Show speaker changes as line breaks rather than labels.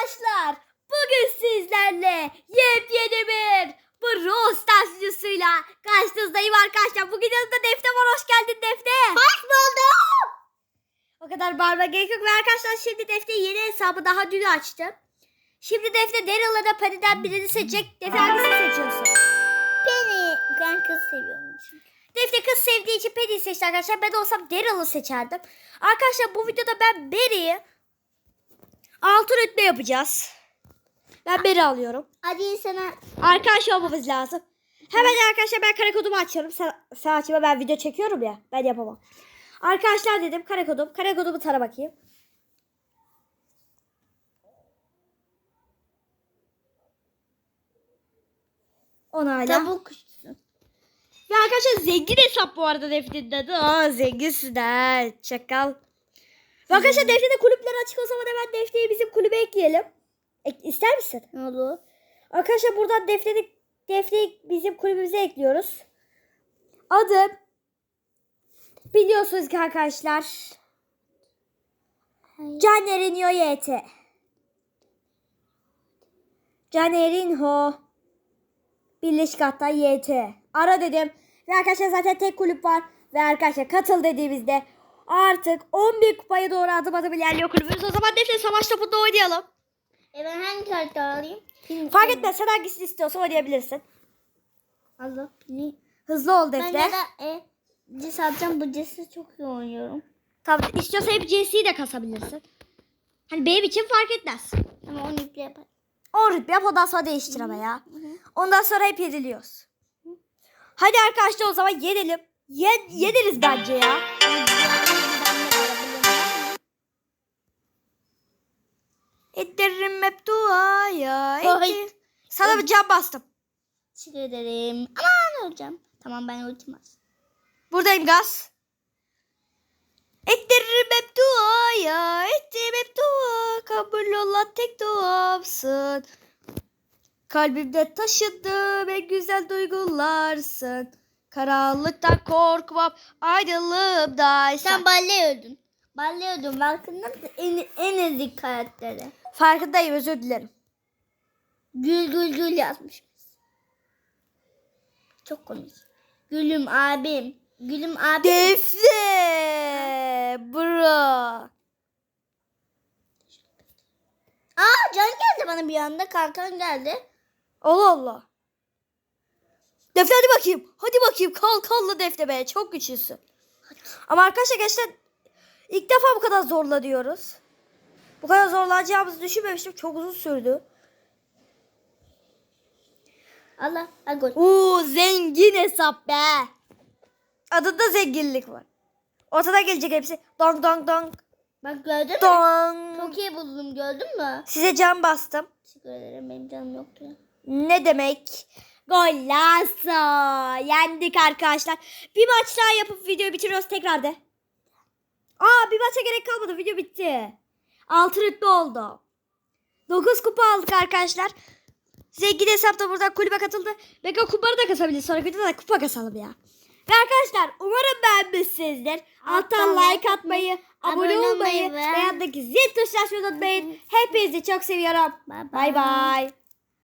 arkadaşlar. Bugün sizlerle yepyeni bir Brawl Stars videosuyla karşınızdayım arkadaşlar. Bugün yanımda Defne var. Hoş geldin Defne. Hoş buldum. O kadar bağırma gerek yok. Ve arkadaşlar şimdi Defne yeni hesabı daha dün açtım. Şimdi Defne Daryl'la da Penny'den birini seçecek. Defne hangisini seçiyorsun?
Beni ben kız seviyorum çünkü.
Defne kız sevdiği için Penny'i seçti arkadaşlar. Ben olsam Daryl'ı seçerdim. Arkadaşlar bu videoda ben Barry'i altı rütbe yapacağız. Ben Barry alıyorum.
Hadi sana
Arkadaş olmamız lazım. Hemen arkadaşlar ben kare kodumu açıyorum. Sen, sen açma ben video çekiyorum ya. Ben yapamam. Arkadaşlar dedim kare kodum. Kare kodumu tara bakayım. Onayla.
tavuk kuşusun.
Ve arkadaşlar zengin hesap bu arada Defne'nin adı. Aa zenginsin ha. Çakal. Arkadaşlar Defne'de kulüpler açık o zaman hemen Defne'yi bizim kulübe ekleyelim. Ek, ister misin?
Ne olur?
Arkadaşlar buradan Defne'yi Defne'yi bizim kulübümüze ekliyoruz. Adı biliyorsunuz ki arkadaşlar Caner'in YT. Caner'in Ho. Birleşik hatta YT. Ara dedim. Ve arkadaşlar zaten tek kulüp var. Ve arkadaşlar katıl dediğimizde artık 11 kupaya doğru adım adım ilerliyor kulübümüz. O zaman Defne savaş topunda oynayalım.
E ben hangi karakter alayım? Pin,
Fark etmez sen hangisini istiyorsan oynayabilirsin.
Allah pini.
Hızlı ol
Ben
Defne.
ya da e, cis alacağım. Bu cisi çok iyi oynuyorum.
Tamam istiyorsan hep CS'yi de kasabilirsin. Hani benim için fark etmez.
Ama onu iple yapar.
10 rütbe yap ondan sonra değiştir ama ya. Ondan sonra hep yeniliyoruz. Hadi arkadaşlar o zaman yenelim. Yen, yeniriz bence ya. Duaya.
Ay.
ettir- Sana bir can bastım.
Teşekkür ederim. Aman hocam. Tamam ben ultim az.
Buradayım gaz. Ettiririm hep duaya. Ettim hep dua. Kabul olan tek duamsın. Kalbimde taşıdığım en güzel duygularsın. Karanlıktan korkmam. Aydınlığımdaysan.
Sen. Balle öldün. Farkında mısın? En, en ezik karakteri.
Farkındayım özür dilerim.
Gül gül gül yazmış. Çok komik. Gülüm abim. Gülüm abim.
Defne. Bro.
Aa can geldi bana bir anda. Kalkan geldi.
Allah Allah. Defne hadi bakayım. Hadi bakayım. Kal kallı Defne be. Çok güçlüsün. Ama arkadaşlar gerçekten ilk defa bu kadar zorla diyoruz. Bu kadar zorlanacağımızı düşünmemiştim. Çok uzun sürdü.
Allah. Ha gol.
Oo zengin hesap be. Adında zenginlik var. Ortada gelecek hepsi. Dong dong dong.
Bak gördün mü?
Dong.
Çok iyi buldum gördün mü?
Size can bastım.
Teşekkür ederim benim canım yoktu.
Ne demek? Golazo. Yendik arkadaşlar. Bir maç daha yapıp videoyu bitiriyoruz tekrar de. Aa bir maça gerek kalmadı. Video bitti. 6 rütbe oldu. 9 kupa aldık arkadaşlar. Zengin hesapta buradan kulübe katıldı. Belki o kupaları da kasabiliriz. Sonraki videoda da kupa kasalım ya. Ve arkadaşlar umarım beğenmişsinizdir. Alttan
Alttan
like atmayı, abone olmayı ve yanındaki zil tuşuna unutmayın. Hepinizi çok seviyorum. Bay bay.